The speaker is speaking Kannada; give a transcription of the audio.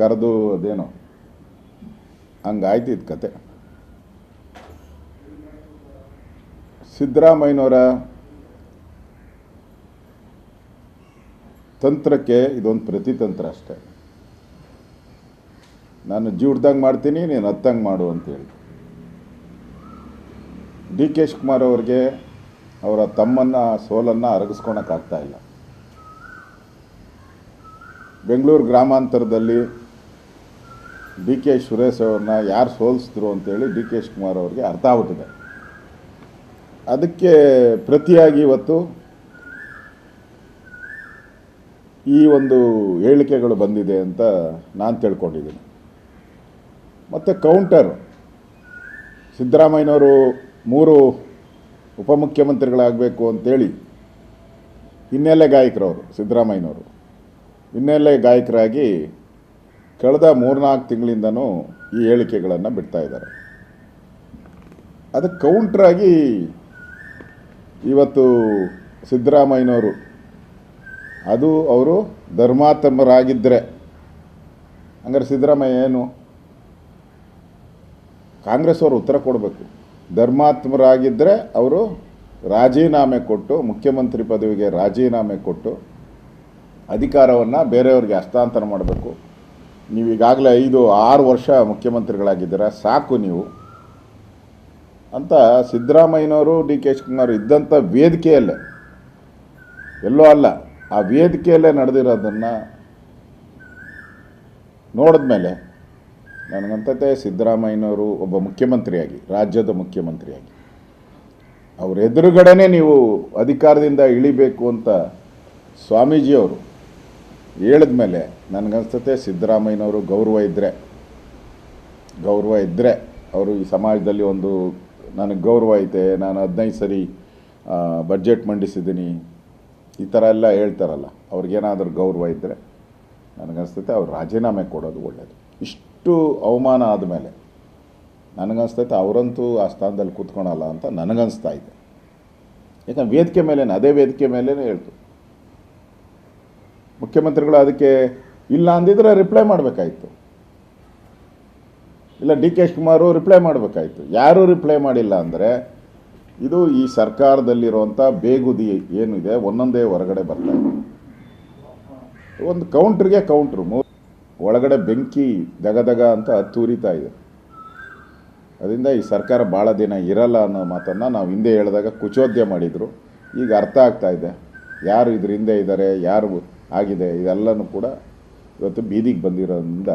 ಸರ್ಕಾರದ್ದು ಅದೇನೋ. ಹಂಗಾಯ್ತು ಇದು ಕತೆ. ಸಿದ್ದರಾಮಯ್ಯನವರ ತಂತ್ರಕ್ಕೆ ಇದೊಂದು ಪ್ರತಿತಂತ್ರ ಅಷ್ಟೇ. ನಾನು ಜೀವ್ದಂಗೆ ಮಾಡ್ತೀನಿ, ನೀನು ಹತ್ತಂಗೆ ಮಾಡು ಅಂತೇಳಿ. ಡಿ ಕೆ ಶಿವಕುಮಾರ್ ಅವ್ರಿಗೆ ಅವರ ತಮ್ಮನ್ನ, ಸೋಲನ್ನು ಅರಗಿಸ್ಕೊಳಕ್ಕಾಗ್ತಾ ಇಲ್ಲ. ಬೆಂಗಳೂರು ಗ್ರಾಮಾಂತರದಲ್ಲಿ ಡಿ ಕೆ ಸುರೇಶ್ ಅವ್ರನ್ನ ಯಾರು ಸೋಲಿಸಿದ್ರು ಅಂತೇಳಿ ಡಿ ಕೆ ಶಿವಕುಮಾರ್ ಅವ್ರಿಗೆ ಅರ್ಥ ಆಗ್ಬಿಟ್ಟಿದೆ. ಅದಕ್ಕೆ ಪ್ರತಿಯಾಗಿ ಇವತ್ತು ಈ ಒಂದು ಹೇಳಿಕೆಗಳು ಬಂದಿದೆ ಅಂತ ನಾನು ತಿಳ್ಕೊಂಡಿದ್ದೀನಿ. ಮತ್ತು ಕೌಂಟರ್, ಸಿದ್ದರಾಮಯ್ಯನವರು ಮೂರು ಉಪಮುಖ್ಯಮಂತ್ರಿಗಳಾಗಬೇಕು ಅಂತೇಳಿ ಹಿನ್ನೆಲೆ ಗಾಯಕರವರು, ಸಿದ್ದರಾಮಯ್ಯನವರು. ಹಿನ್ನೆಲೆ ಗಾಯಕರಾಗಿ ಕಳೆದ ಮೂರ್ನಾಲ್ಕು ತಿಂಗಳಿಂದನೂ ಈ ಹೇಳಿಕೆಗಳನ್ನು ಬಿಡ್ತಾ ಇದ್ದಾರೆ. ಅದಕ್ಕೆ ಕೌಂಟ್ರಾಗಿ ಇವತ್ತು ಸಿದ್ದರಾಮಯ್ಯನವರು, ಅದು ಅವರು ಧರ್ಮಾತ್ಮರಾಗಿದ್ದರೆ ಹಂಗಾರೆ ಸಿದ್ದರಾಮಯ್ಯ ಏನು? ಕಾಂಗ್ರೆಸ್ ಅವರು ಉತ್ತರ ಕೊಡಬೇಕು. ಧರ್ಮಾತ್ಮರಾಗಿದ್ದರೆ ಅವರು ರಾಜೀನಾಮೆ ಕೊಟ್ಟು, ಮುಖ್ಯಮಂತ್ರಿ ಪದವಿಗೆ ರಾಜೀನಾಮೆ ಕೊಟ್ಟು, ಅಧಿಕಾರವನ್ನು ಬೇರೆಯವ್ರಿಗೆ ಹಸ್ತಾಂತರ ಮಾಡಬೇಕು. ನೀವು ಈಗಾಗಲೇ ಐದು, ಆರು ವರ್ಷ ಮುಖ್ಯಮಂತ್ರಿಗಳಾಗಿದ್ದೀರ, ಸಾಕು ನೀವು. ಅಂತ ಸಿದ್ದರಾಮಯ್ಯನವರು, ಡಿ ಕೆ ಶಿವಕುಮಾರ್ ಇದ್ದಂಥ ವೇದಿಕೆಯಲ್ಲೇ, ಎಲ್ಲೋ ಅಲ್ಲ, ಆ ವೇದಿಕೆಯಲ್ಲೇ ನಡೆದಿರೋದನ್ನು ನೋಡಿದ್ಮೇಲೆ ನನಗಂತತೆ ಸಿದ್ದರಾಮಯ್ಯನವರು ಒಬ್ಬ ಮುಖ್ಯಮಂತ್ರಿಯಾಗಿ, ರಾಜ್ಯದ ಮುಖ್ಯಮಂತ್ರಿಯಾಗಿ. ಅವ್ರ ಎದುರುಗಡೆನೇ ನೀವು ಅಧಿಕಾರದಿಂದ ಇಳಿಬೇಕು ಅಂತ ಸ್ವಾಮೀಜಿಯವರು ಹೇಳಿದ ಮೇಲೆ ನನಗನ್ಸುತ್ತೆ ಸಿದ್ದರಾಮಯ್ಯನವರು ಗೌರವ ಇದ್ದರೆ ಗೌರವ ಇದ್ದರೆ ಅವರು ಈ ಸಮಾಜದಲ್ಲಿ ಒಂದು ನನಗೆ ಗೌರವ ಐತೆ, ನಾನು ಹದಿನೈದು ಸರಿ ಬಜೆಟ್ ಮಂಡಿಸಿದ್ದೀನಿ. ಈ ಥರ ಎಲ್ಲ ಹೇಳ್ತಾರಲ್ಲ, ಅವ್ರಿಗೇನಾದರೂ ಗೌರವ ಇದ್ದರೆ ನನಗನ್ಸ್ತೈತೆ ಅವ್ರು ರಾಜೀನಾಮೆ ಕೊಡೋದು ಒಳ್ಳೆಯದು ಇಷ್ಟು ಅವಮಾನ ಆದಮೇಲೆ ನನಗನ್ಸ್ತೈತೆ ಅವರಂತೂ ಆ ಸ್ಥಾನದಲ್ಲಿ ಕೂತ್ಕೊಳಲ್ಲ ಅಂತ ನನಗನ್ಸ್ತಾ ಇದೆ. ಯಾಕಂದ್ರೆ ವೇದಿಕೆ ಮೇಲೇ ಅದೇ ವೇದಿಕೆ ಮೇಲೇ ಹೇಳ್ತು. ಮುಖ್ಯಮಂತ್ರಿಗಳು ಅದಕ್ಕೆ ಇಲ್ಲ ಅಂದಿದ್ರೆ ರಿಪ್ಲೈ ಮಾಡಬೇಕಾಯಿತು. ಇಲ್ಲ ಡಿ ಕೆ ಶಿವಕುಮಾರು ರಿಪ್ಲೈ ಮಾಡಬೇಕಾಯಿತು. ಯಾರೂ ರಿಪ್ಲೈ ಮಾಡಿಲ್ಲ ಅಂದರೆ ಇದು ಈ ಸರ್ಕಾರದಲ್ಲಿರುವಂಥ ಬೇಗುದಿ ಏನಿದೆ ಒಂದೊಂದೇ ಹೊರಗಡೆ ಬರ್ತಾ ಇದೆ. ಒಂದು ಕೌಂಟ್ರಿಗೆ ಕೌಂಟ್ರು ಒಳಗಡೆ ಬೆಂಕಿ ದಗದಗ ಅಂತ ತೂರಿತಾ ಇದೆ. ಅದರಿಂದ ಈ ಸರ್ಕಾರ ಭಾಳ ದಿನ ಇರಲ್ಲ ಅನ್ನೋ ಮಾತನ್ನು ನಾವು ಹಿಂದೆ ಹೇಳಿದಾಗ ಕುಚೋದ್ಯ ಮಾಡಿದರು. ಈಗ ಅರ್ಥ ಆಗ್ತಾ ಇದೆ. ಯಾರು ಇದ್ರ ಹಿಂದೆ ಇದ್ದಾರೆ, ಯಾರು ಆಗಿದೆ. ಇದೆಲ್ಲನೂ ಕೂಡ ಇವತ್ತು ಬೀದಿಗೆ ಬಂದಿರೋದ್ರಿಂದ